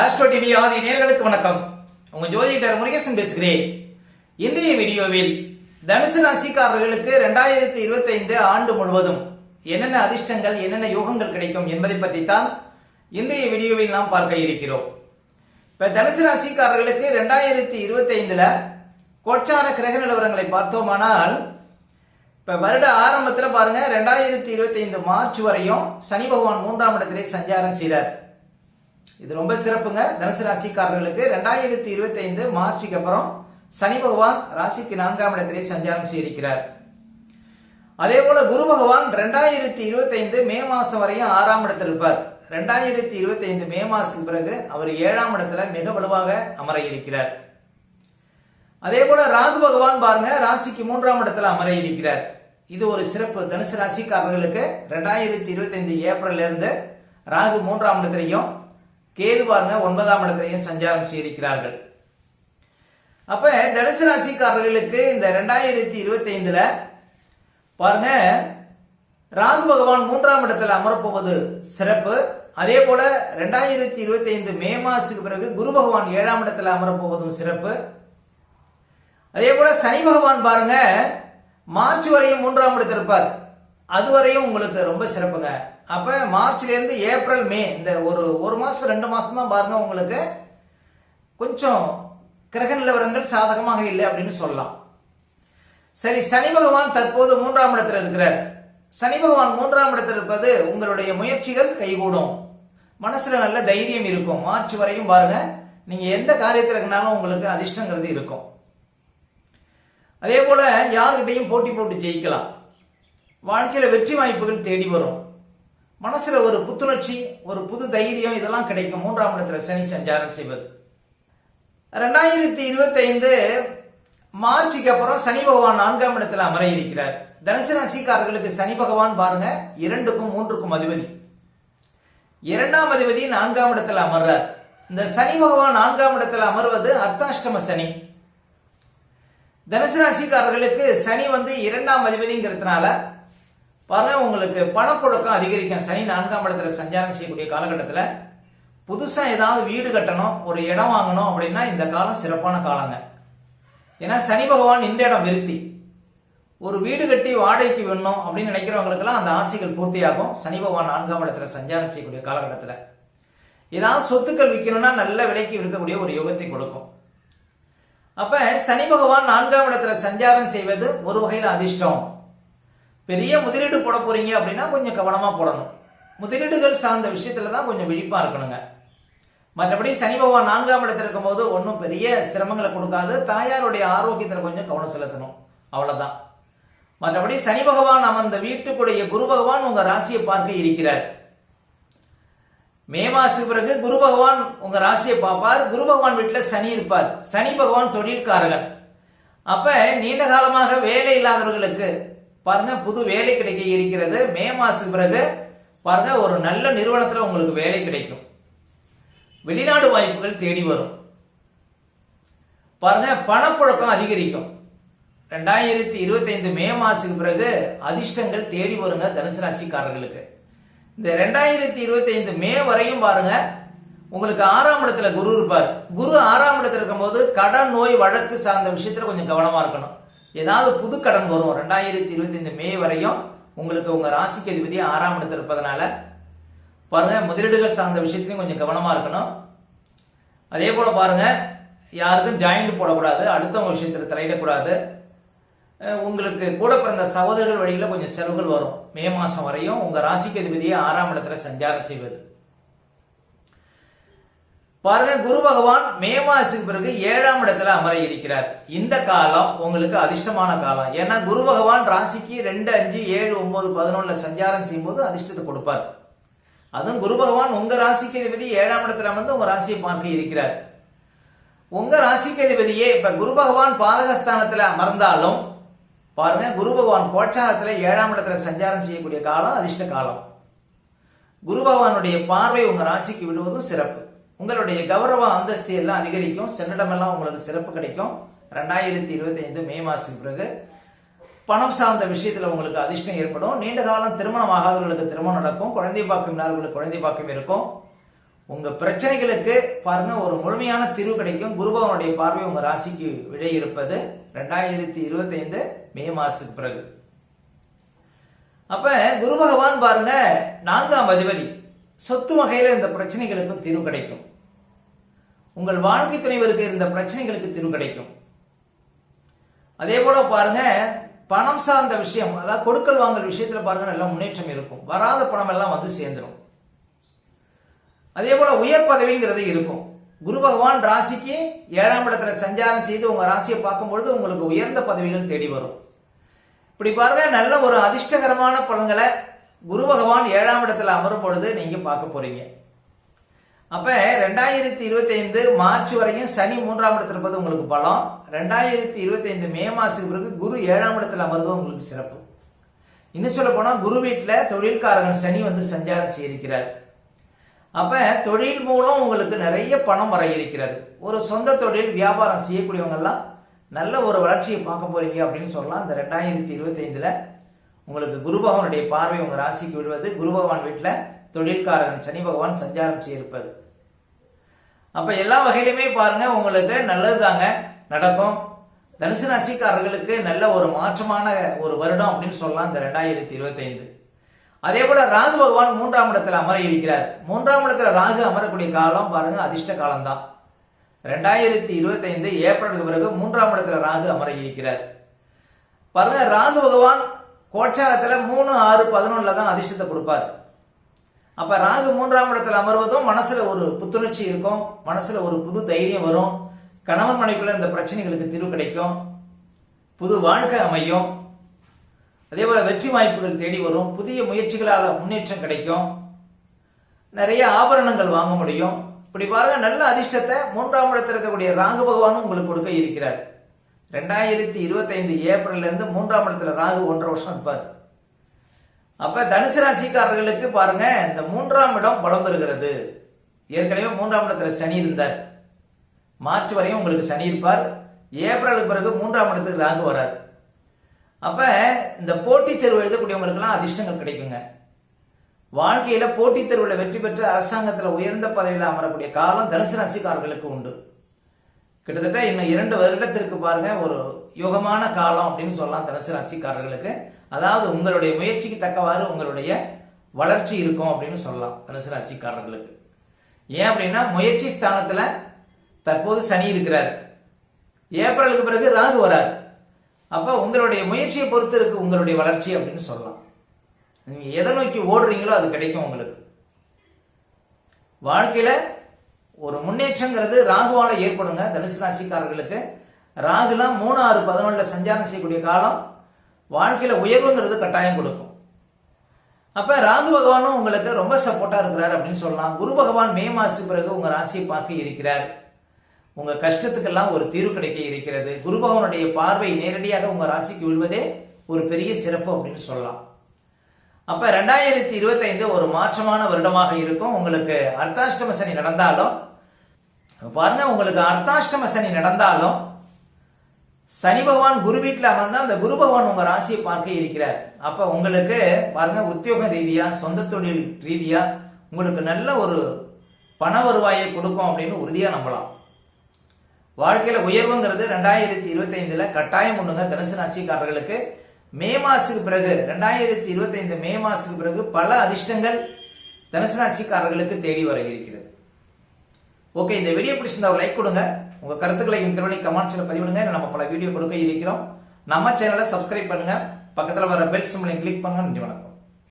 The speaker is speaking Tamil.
ஆஸ்ட்ரோ டிவி ஆதி நேர்களுக்கு வணக்கம். உங்க ஜோதிடர் முருகேசன் பேசுகிறேன். இன்றைய வீடியோவில் தனுசு ராசிக்காரர்களுக்கு ரெண்டாயிரத்தி இருபத்தைந்து ஆண்டு முழுவதும் என்னென்ன அதிர்ஷ்டங்கள் என்னென்ன யோகங்கள் கிடைக்கும் என்பதை பற்றி தான் இன்றைய வீடியோவில் நாம் பார்க்க இருக்கிறோம். இப்ப தனுசு ராசிக்காரர்களுக்கு ரெண்டாயிரத்தி இருபத்தி ஐந்துல கோச்சார கிரக நிலவரங்களை பார்த்தோமானால் இப்ப வருட ஆரம்பத்தில் பாருங்க ரெண்டாயிரத்தி இருபத்தி ஐந்து மார்ச் வரையும் சனி பகவான் மூன்றாம் இடத்திலே சஞ்சாரம் செய்கிறார் இது ரொம்ப சிறப்புங்க. தனுசு ராசிக்காரர்களுக்கு ரெண்டாயிரத்தி இருபத்தி ஐந்து மார்ச்சுக்கு அப்புறம் சனி பகவான் ராசிக்கு நான்காம் இடத்திலே சஞ்சாரம் செய்திருக்கிறார். அதே போல குரு பகவான் ரெண்டாயிரத்தி இருபத்தி ஐந்து மே மாசம் வரையும் ஆறாம் இடத்தில் இருப்பார். ரெண்டாயிரத்தி இருபத்தி ஐந்து மே மாசத்துக்கு பிறகு அவர் ஏழாம் இடத்துல மிக வலுவாக அமர இருக்கிறார் அதே போல ராகு பகவான் பாருங்க ராசிக்கு மூன்றாம் இடத்துல அமர இருக்கிறார் இது ஒரு சிறப்பு. தனுசு ராசிக்காரர்களுக்கு ரெண்டாயிரத்தி இருபத்தி ஐந்து ஏப்ரல்ல இருந்து ராகு மூன்றாம் இடத்திலையும் கேது பாருங்க ஒன்பதாம் இடத்திலையும் சஞ்சாரம் செய்திருக்கிறார்கள். அப்ப தனுசு ராசிக்காரர்களுக்கு இந்த ரெண்டாயிரத்தி இருபத்தி ஐந்துல பாருங்க ராகு பகவான் மூன்றாம் இடத்துல அமரப்போவது சிறப்பு. அதே போல ரெண்டாயிரத்தி இருபத்தி ஐந்து மே மாசத்துக்கு பிறகு குரு பகவான் ஏழாம் இடத்துல அமரப்போவதும் சிறப்பு. அதே போல சனி பகவான் பாருங்க மார்ச் வரையும் மூன்றாம் இடத்தில் இருப்பார் அதுவரையும் உங்களுக்கு ரொம்ப சிறப்புங்க. அப்ப மார்ச்ல இருந்து ஏப்ரல் மே இந்த ஒரு ஒரு மாசம் ரெண்டு மாசம் தான் பாருங்க உங்களுக்கு கொஞ்சம் கிரக நிலவரங்கள் சாதகமாக இல்லை அப்படின்னு சொல்லலாம். சரி சனி பகவான் தற்போது மூன்றாம் இடத்தில் இருக்கிறார். சனி பகவான் மூன்றாம் இடத்தில் இருப்பது உங்களுடைய முயற்சிகள் கைகூடும். மனசுல நல்ல தைரியம் இருக்கும். மார்ச் வரையும் பாருங்க நீங்க எந்த காரியத்தில் இருக்கனாலும் உங்களுக்கு அதிர்ஷ்டங்கிறது இருக்கும். அதே போல யார்கிட்டையும் போட்டி போட்டு ஜெயிக்கலாம். வாழ்க்கையில வெற்றி வாய்ப்புகள் தேடி வரும். மனசுல ஒரு புத்துணர்ச்சி ஒரு புது தைரியம் இதெல்லாம் கிடைக்கும். மூன்றாம் இடத்துல சனி சஞ்சாரம் செய்வது. ரெண்டாயிரத்தி இருபத்தி ஐந்து மார்ச்சுக்கு அப்புறம் சனி பகவான் நான்காம் இடத்துல அமர இருக்கிறார். தனுசு ராசிக்காரர்களுக்கு சனி பகவான் பாருங்க இரண்டுக்கும் மூன்றுக்கும் அதிபதி. இரண்டாம் அதிபதி நான்காம் இடத்துல அமர்றார். இந்த சனி பகவான் நான்காம் இடத்துல அமர்வது அர்த்தாஷ்டம சனி. தனுசு ராசிக்காரர்களுக்கு சனி வந்து இரண்டாம் அதிபதிங்கிறதுனால பாருங்க உங்களுக்கு பணப்புழக்கம் அதிகரிக்கும். சனி நான்காம் இடத்துல சஞ்சாரம் செய்யக்கூடிய காலகட்டத்தில் புதுசாக ஏதாவது வீடு கட்டணும் ஒரு இடம் வாங்கணும் அப்படின்னா இந்த காலம் சிறப்பான காலங்க. ஏன்னா சனி பகவான் இந்த இடம் விருத்தி. ஒரு வீடு கட்டி வாடகைக்கு வேணும் அப்படின்னு நினைக்கிறவங்களுக்கெல்லாம் அந்த ஆசைகள் பூர்த்தியாகும். சனி பகவான் நான்காம் இடத்துல சஞ்சாரம் செய்யக்கூடிய காலகட்டத்தில். ஏதாவது சொத்துக்கள் விற்கணும்னா நல்ல விலைக்கு விற்கக்கூடிய ஒரு யோகத்தை கொடுக்கும். அப்ப சனி பகவான் நான்காம் இடத்துல சஞ்சாரம் செய்வது ஒரு வகையில் அதிர்ஷ்டம். பெரிய முதலீடு போட போறீங்க அப்படின்னா கொஞ்சம் கவனமா போடணும். முதலீடுகள் சார்ந்த விஷயத்துல தான் கொஞ்சம் விழிப்பா இருக்கணுங்க. மற்றபடி சனி பகவான் நான்காம் இடத்துல இருக்கும்போது ஒன்றும் பெரிய சிரமங்களை கொடுக்காது. தாயாருடைய ஆரோக்கியத்தில் கொஞ்சம் கவனம் செலுத்தணும். அவ்வளவுதான். மற்றபடி சனி பகவான் அமர்ந்த வீட்டுக்குடைய குரு பகவான் உங்க ராசியை பார்க்க இருக்கிறார். மே மாசு பிறகு குரு பகவான் உங்க ராசியை பார்ப்பார். குரு பகவான் வீட்டில் சனி இருப்பார். சனி பகவான் தொழில்காரகன். அப்ப நீண்ட காலமாக வேலை இல்லாதவர்களுக்கு பாருங்க புது வேலை கிடைக்க இருக்கிறது. மே மாசத்துக்கு பிறகு பாருங்க ஒரு நல்ல நிறுவனத்தில் உங்களுக்கு வேலை கிடைக்கும். வெளிநாடு வாய்ப்புகள் தேடி வரும். பாருங்க பணப்புழக்கம் அதிகரிக்கும். ரெண்டாயிரத்தி இருபத்தி ஐந்து மே மாசத்துக்கு பிறகு அதிர்ஷ்டங்கள் தேடி வருங்க தனுசு ராசிக்காரர்களுக்கு. இந்த ரெண்டாயிரத்தி இருபத்தி ஐந்து மே வரையும் பாருங்க உங்களுக்கு ஆறாம் இடத்துல குரு இருப்பார். குரு ஆறாம் இடத்துல இருக்கும்போது கடன் நோய் வழக்கு சார்ந்த விஷயத்துல கொஞ்சம் கவனமா இருக்கணும். ஏதாவது புது கடன் வரும். ரெண்டாயிரத்தி இருபத்தி ஐந்து மே வரையும் உங்களுக்கு உங்க ராசிக்கு அதிபதி ஆறாம் இடத்துல இருப்பதனால பாருங்க முதலீடுகள் சார்ந்த விஷயத்திலையும் கொஞ்சம் கவனமா இருக்கணும். அதே போல பாருங்க யாருக்கும் ஜாயிண்ட் போடக்கூடாது அடுத்தவங்க விஷயத்துல தலையிடக்கூடாது. உங்களுக்கு கூட பிறந்த சகோதரர்கள் வழியில கொஞ்சம் செலவுகள் வரும். மே மாசம் வரையும் உங்க ராசிக்கு அதிபதியை ஆறாம் இடத்துல சஞ்சாரம் செய்வது. பாருங்க குரு பகவான் மே மாசத்துக்கு பிறகு ஏழாம் இடத்துல அமர இருக்கிறார் இந்த காலம் உங்களுக்கு அதிர்ஷ்டமான காலம். ஏன்னா குரு பகவான் ராசிக்கு ரெண்டு அஞ்சு ஏழு ஒன்பது பதினொன்னுல சஞ்சாரம் செய்யும்போது அதிர்ஷ்டத்தை கொடுப்பார். அதுவும் குரு பகவான் உங்க ராசிக்கு அதிபதி ஏழாம் இடத்துல வந்து உங்க ராசியை பார்க்க இருக்கிறார். உங்க ராசிக்கு அதிபதியே இப்ப குரு பகவான் பாதகஸ்தானத்துல அமர்ந்தாலும் பாருங்க குரு பகவான் கோச்சாரத்துல ஏழாம் இடத்துல சஞ்சாரம் செய்யக்கூடிய காலம் அதிர்ஷ்ட காலம். குரு பகவானுடைய பார்வை உங்க ராசிக்கு விடுவதும் சிறப்பு. உங்களுடைய கௌரவ அந்தஸ்து எல்லாம் அதிகரிக்கும். சென்னிடமெல்லாம் உங்களுக்கு சிறப்பு கிடைக்கும். ரெண்டாயிரத்தி இருபத்தி ஐந்து மே மாசத்துக்கு பிறகு பணம் சார்ந்த விஷயத்துல உங்களுக்கு அதிர்ஷ்டம் ஏற்படும். நீண்ட காலம் திருமணம் ஆகாதவர்களுக்கு திருமணம் நடக்கும். குழந்தை பாக்கம் இல்லாதவர்களுக்கு குழந்தை பாக்கம் இருக்கும். உங்க பிரச்சனைகளுக்கு பாருங்க ஒரு முழுமையான தீர்வு கிடைக்கும். குருபவனுடைய பார்வை உங்க ராசிக்கு விழை இருப்பது ரெண்டாயிரத்தி இருபத்தைந்து மே மாசத்துக்கு பிறகு. அப்ப குரு பகவான் பாருங்க நான்காம் அதிபதி. சொத்து வகையில் இந்த பிரச்சனைகளுக்கும் தீர்வு கிடைக்கும். உங்கள் வாழ்க்கை துணைவருக்கு இருந்த பிரச்சனைகளுக்கு தீர்வு கிடைக்கும். அதே போல பாருங்க பணம் சார்ந்த விஷயம் அதாவது கொடுக்கல் வாங்கல் விஷயத்துல பாருங்க நல்ல முன்னேற்றம் இருக்கும். வராத பணம் எல்லாம் வந்து சேர்ந்துடும் அதே போல உயர் பதவிங்கிறது இருக்கும். குரு பகவான் ராசிக்கு ஏழாம் இடத்துல சஞ்சாரம் செய்து உங்க ராசியை பார்க்கும்பொழுது உங்களுக்கு உயர்ந்த பதவிகள் தேடி வரும். இப்படி பாருங்க நல்ல ஒரு அதிர்ஷ்டகரமான பலன்களை குரு பகவான் ஏழாம் இடத்துல அமரும் பொழுது நீங்க பார்க்க போறீங்க. அப்ப ரெண்டாயிரத்தி இருபத்தி ஐந்து மார்ச் வரைக்கும் சனி மூன்றாம் இடத்துல இருப்பது உங்களுக்கு பலம். ரெண்டாயிரத்தி இருபத்தி ஐந்து மே மாசத்துக்கு பிறகு குரு ஏழாம் இடத்துல அமர்வது உங்களுக்கு சிறப்பு. இன்னும் சொல்ல போனா குரு வீட்டில் தொழில்காரகன் சனி வந்து சஞ்சாரம் செய்திருக்கிறார். அப்ப தொழில் மூலம் உங்களுக்கு நிறைய பணம் வர இருக்கிறது. ஒரு சொந்த தொழில் வியாபாரம் செய்யக்கூடியவங்கெல்லாம் நல்ல ஒரு வளர்ச்சியை பார்க்க போறீங்க அப்படின்னு சொல்லலாம். இந்த ரெண்டாயிரத்தி இருபத்தி ஐந்துல உங்களுக்கு குரு பகவானுடைய பார்வை உங்க ராசிக்கு விடுவது குரு பகவான் வீட்டில் தொழில்காரன் சனி பகவான் சஞ்சாரம் செய்திருப்பது அப்ப எல்லா வகையிலுமே பாருங்க உங்களுக்கு நல்லது தாங்க நடக்கும். தனுசு ராசிக்காரர்களுக்கு நல்ல ஒரு மாற்றமான ஒரு வருடம் அப்படின்னு சொல்லலாம் இந்த ரெண்டாயிரத்தி இருபத்தி ஐந்து அதே போல ராகு பகவான் மூன்றாம் இடத்துல அமர இருக்கிறார். மூன்றாம் இடத்துல ராகு அமரக்கூடிய காலம் பாருங்க அதிர்ஷ்ட காலம் தான் ரெண்டாயிரத்தி இருபத்தி ஐந்து ஏப்ரலுக்கு பிறகு மூன்றாம் இடத்துல ராகு அமர இருக்கிறார். பாருங்க ராகு பகவான் கோச்சாரத்துல மூணு ஆறு பதினொன்றில் தான் அதிர்ஷ்டத்தை கொடுப்பார். அப்போ ராகு மூன்றாம் இடத்துல அமர்வதும் மனசில் ஒரு புத்துணர்ச்சி இருக்கும். மனசில் ஒரு புது தைரியம் வரும். கணவன் மனைவிக்குள்ள இந்த பிரச்சனைகளுக்கு தீர்வு கிடைக்கும். புது வாழ்க்கை அமையும். அதே போல் வெற்றி வாய்ப்புகள் தேடி வரும். புதிய முயற்சிகளால் முன்னேற்றம் கிடைக்கும். நிறைய ஆபரணங்கள் வாங்க முடியும். இப்படி பாருங்க நல்ல அதிர்ஷ்டத்தை மூன்றாம் இடத்தில் இருக்கக்கூடிய ராகு பகவானும் உங்களுக்கு கொடுக்க இருக்கிறார். ரெண்டாயிரத்தி இருபத்தைந்து ஏப்ரல்ல இருந்து மூன்றாம் இடத்துல ராகு ஒன்றரை வருஷம் இருப்பார். அப்ப தனுசு ராசிக்காரர்களுக்கு பாருங்க இந்த மூன்றாம் இடம் பலம் பெறுகிறது. ஏற்கனவே மூன்றாம் இடத்துல சனி இருந்தார். மார்ச் வரையும் உங்களுக்கு சனி இருப்பார். ஏப்ரலுக்கு பிறகு மூன்றாம் இடத்துக்கு ராகு வரார். அப்ப இந்த போட்டித் தேர்வு எழுதக்கூடியவங்களுக்கெல்லாம் அதிர்ஷ்டங்கள் கிடைக்குங்க. வாழ்க்கையில போட்டித் தேர்வுல வெற்றி பெற்று அரசாங்கத்துல உயர்ந்த பதவியில் அமரக்கூடிய காலம் தனுசு ராசிக்காரர்களுக்கு உண்டு. கிட்டத்தட்ட இன்னும் இரண்டு வருடத்திற்கு பாருங்க ஒரு யுகமான காலம் அப்படின்னு சொல்லலாம் தனுசு ராசிக்காரர்களுக்கு. அதாவது உங்களுடைய முயற்சிக்கு தக்கவாறு உங்களுடைய வளர்ச்சி இருக்கும் அப்படின்னு சொல்லலாம் தனுசு ராசிக்காரர்களுக்கு. ஏன் அப்படின்னா முயற்சி ஸ்தானத்துல தற்போது சனி இருக்கிறார். ஏப்ரலுக்கு பிறகு ராகு வரார். அப்ப உங்களுடைய முயற்சியை பொறுத்து இருக்கு உங்களுடைய வளர்ச்சி அப்படின்னு சொல்லலாம். நீங்க எதை நோக்கி ஓடுறீங்களோ அது கிடைக்கும் உங்களுக்கு. வாழ்க்கையில ஒரு முன்னேற்றங்கிறது ராகுவால ஏற்படுங்க தனுசு ராசிக்காரர்களுக்கு. ராகுலாம் மூணு ஆறு பதினொன்றில் சஞ்சாரம் செய்யக்கூடிய காலம் வாழ்க்கையில உயர்வுங்கிறது கட்டாயம் கொடுக்கும். அப்ப ராகு பகவானும் உங்களுக்கு ரொம்ப சப்போர்ட்டா இருக்கிறார் அப்படின்னு சொல்லலாம். குரு பகவான் மே மாசு பிறகு உங்க ராசியை பார்க்க இருக்கிறார். உங்க கஷ்டத்துக்கெல்லாம் ஒரு தீர்வு கிடைக்க இருக்கிறது. குரு பகவானுடைய பார்வை நேரடியாக உங்க ராசிக்கு விழுவதே ஒரு பெரிய சிறப்பு அப்படின்னு சொல்லலாம். அப்ப ரெண்டாயிரத்தி இருபத்தைந்து ஒரு மாற்றமான வருடமாக இருக்கும். உங்களுக்கு அர்த்தாஷ்டம சனி நடந்தாலும் பாருங்க உங்களுக்கு அர்த்தாஷ்டம சனி நடந்தாலும் சனி பகவான் குரு வீட்டில் அமர்ந்தால் அந்த குரு பகவான் உங்க ராசியை பார்க்க இருக்கிறார். அப்ப உங்களுக்கு பாருங்க உத்தியோக ரீதியா சொந்த தொழில் ரீதியா உங்களுக்கு நல்ல ஒரு பண வருவாயை கொடுக்கும் அப்படின்னு உறுதியா நம்பலாம். வாழ்க்கையில உயர்வுங்கிறது ரெண்டாயிரத்தி இருபத்தி ஐந்துல கட்டாயம் ஒண்ணுங்க. தனுசு ராசிக்காரர்களுக்கு மே மாசத்துக்கு பிறகு ரெண்டாயிரத்தி இருபத்தி ஐந்து மே மாசத்துக்கு பிறகு பல அதிர்ஷ்டங்கள் தனுசு ராசிக்காரர்களுக்கு தேடி வர இருக்கிறது. ஓகே இந்த வீடியோ பிடிச்சிருந்தா ஒரு லைக் கொடுங்க. உங்க கருத்துக்களை இன்கர்வனி கமெண்ட்ஸ்ல பதிவிடுங்க. நம்ம பல வீடியோ கொடுக்க இருக்கிறோம். நம்ம சேனலை சப்ஸ்கிரைப் பண்ணுங்க. பக்கத்துல வர பெல் சிம்பிளையும் கிளிக் பண்ணுங்க. நன்றி வணக்கம்.